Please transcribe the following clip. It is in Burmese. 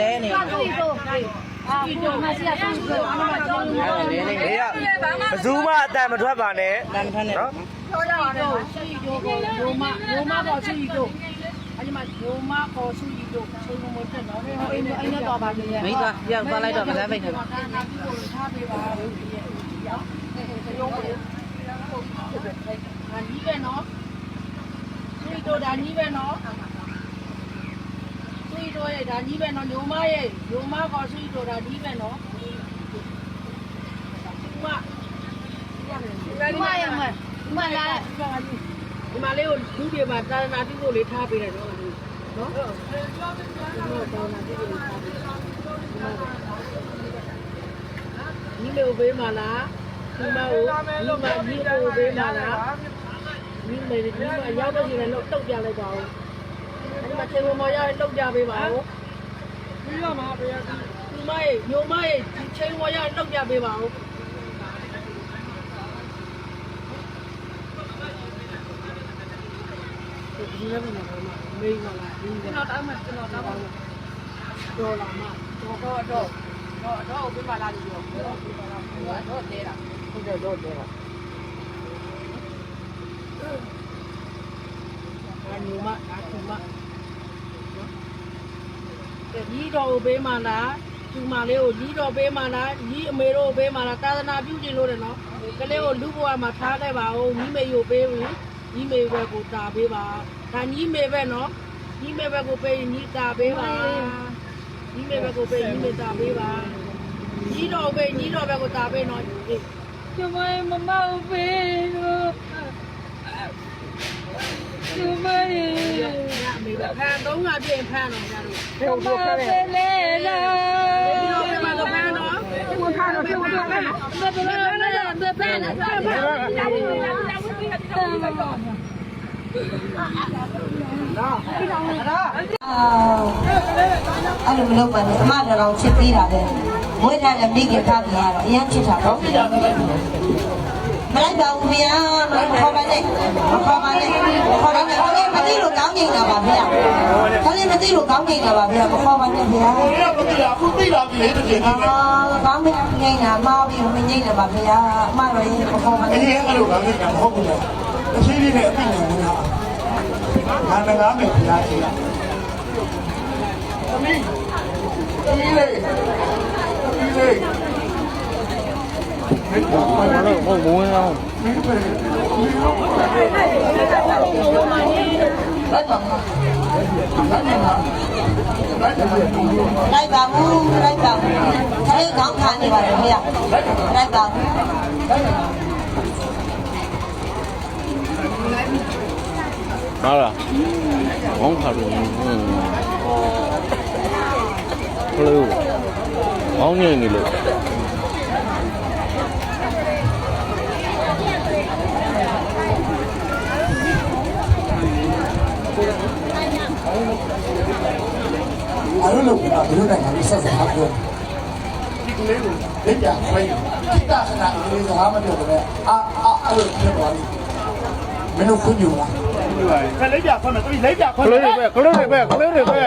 ဘယ်သူမှအတန်မထွက်ပါနဲ့နော်ပြောတာပါနော်ဆွေတို့ကိုရိုမရိုမပေါ်ဆွေတို့အဲ့မှာရိုမပေါ်ဆွေတို့ဆွေတို့မတက်တော့ဟိုအိမ်အိမ်နဲ့တော့ပါလေမိသားပြန်သွားလိုက်တော့မလမ်းမိတ်နဲ့ထားပေးပါဘူးရောက်ရိုမဟာနီးပဲနော်ဆွေတို့ဒါနီးပဲနော် ဆွေတို့ရဲ့ဒါကြီးပဲနော်ညိုမရဲ့ညိုမကဆွေတို့ဒါကြီးပဲနော်မမရမမလာဒီမလေးကိုလူတွေမှာသာသနာပြုဖို့လေးထားပေးတယ်နော်နော်သာသနာပြုဖို့လေးထားပေးညီမေကိုပေးမလားညီမကိုညီမညီကိုပေးမလားမိမေဒီမှာရောက်တော့ရင်လည်းတုတ်ပြလိုက်ပါဦး အဲဒီမှာချိန်ပေါ်ရောက်ရင်တုတ်ပြပေးပါဦးပြီးတော့မှာပေးရသည်ဒီမရဲ့ညိုမရဲ့ဒီချိန်ပေါ်ရောက်ရင်တုတ်ပြပေးပါဦးဒီလည်းမနာဘူးမေးမလားဒီကျွန်တော်တောင်းမှကျွန်တော်တောင်းပါတော်လာမတော့တော့တော့တော့တော့ပြပါလားဒီတော့တော့ပြပါလားတော့တဲတာဟုတ်တယ်တော့တဲတာ အညူမအခုမညီတော်ကိုပေးမှလားသူမလေးကိုညီတော်ပေးမှလားညီအမေတို့ကိုပေးမှလားသာသနာပြုခြင်းလို့တယ်နော်ကလေးကိုလူဘဝမှာထားခဲ့ပါဦးညီမေကိုပေးဘူးညီမေဘက်ကိုတာပေးပါဒါညီမေပဲနော်ညီမေဘက်ကိုပေးရင်ညီတာပေးပါညီမေဘက်ကိုပေးညီမေတာပေးပါညီတော်ပေးညီတော်ဘက်ကိုတာပေးနော်ကျမမမဘေးလို့ ကျမရဲ့ညအမေကဖန်သုံးငါပြင်ဖန်တော့ကြတော့ကျမပဲလေလာဒီလိုပဲမှာတော့ဖန်တော့ဘယ်ဖန်တော့ဘယ်ဖန်တော့ဘယ်ဘယ်ဘယ်ဘယ်ဘယ်အဲ့လိုမလုပ်ပါနဲ့အမတော်ချစ်သေးတာလေမွေးထားတဲ့မိခင်သားကြီးကတော့အရင်ချစ်တာပေါ့မလိုက်ပါဘူးဗျာမခေါ်ပါနဲ့မခေါ်ပါနဲ့ ခေါ်နေမသိလို့ကောင်းနေတာပါဗျာမခေါ်ပါနဲ့ဗျာ ဘယ်တော့မသိတာအခုသိလာပြီလေတကယ် အာကောင်းမငိမ့်တာမောပြီးမငိမ့်တယ်ပါဗျာအမတော်ရင်မခေါ်ပါ အေး နဲ့ အဲ့လိုကလည်းမဟုတ်ဘူးလေအချင်းလေးနဲ့အသိဉာဏ်ဝင်တာငါလည်းငါမယ်ဖျားကြီးသမီးဒီလေဒီလေ ဟုတ်ဘုံဝင်အောင် လိုက်ပါဘူးလိုက်ပါဘူးလိုက်ပါဘူးခလေးကောင်းခံနေပါတယ်ခင်ဗျာလိုက်ပါဘူးဟာလားဘောင်းခါလို့ဟိုလိုဘောင်းနေနေလို့ အဲ့လိုလုပ်တာဘယ်လိုနိုင်လဲဆက်စားပြောဒီကလေးကိုလက်ပြခွဲတိတာခဏလေးစကားမပြောတော့အာအာအဲ့လိုဖြစ်သွားပြီမင်းတို့ခွင့်ယူလားခလေးပြခွဲမယ်သူလက်ပြခွဲကလေးတွေပဲကလေးတွေပဲကလေးတွေပဲ